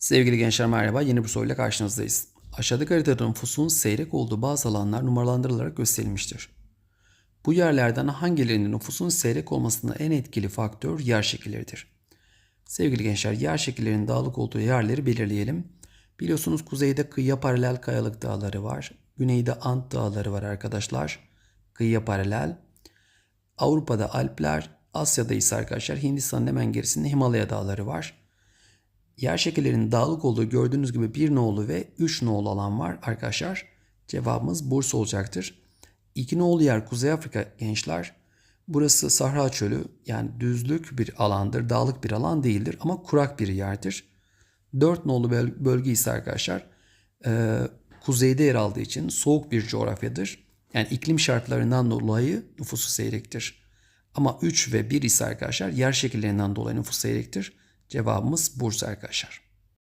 Sevgili gençler merhaba. Yeni bir soruyla karşınızdayız. Aşağıdaki haritada nüfusun seyrek olduğu bazı alanlar numaralandırılarak gösterilmiştir. Bu yerlerden hangilerinin nüfusun seyrek olmasında en etkili faktör yer şekilleridir? Sevgili gençler yer şekillerinin dağlık olduğu yerleri belirleyelim. Biliyorsunuz kuzeyde kıyıya paralel kayalık dağları var. Güneyde Ant dağları var arkadaşlar. Kıyıya paralel. Avrupa'da Alpler, Asya'da ise arkadaşlar Hindistan'ın hemen gerisinde Himalaya dağları var. Yer şekillerinin dağlık olduğu gördüğünüz gibi bir nolu ve 3 nolu alan var arkadaşlar. Cevabımız Bursa olacaktır. 2 nolu yer Kuzey Afrika gençler. Burası Sahra Çölü yani düzlük bir alandır, dağlık bir alan değildir ama kurak bir yerdir. 4 nolu böl- bölge ise arkadaşlar e, kuzeyde yer aldığı için soğuk bir coğrafyadır. Yani iklim şartlarından dolayı nüfusu seyrektir. Ama 3 ve 1 ise arkadaşlar yer şekillerinden dolayı nüfus seyrektir. Cevabımız Bursa arkadaşlar.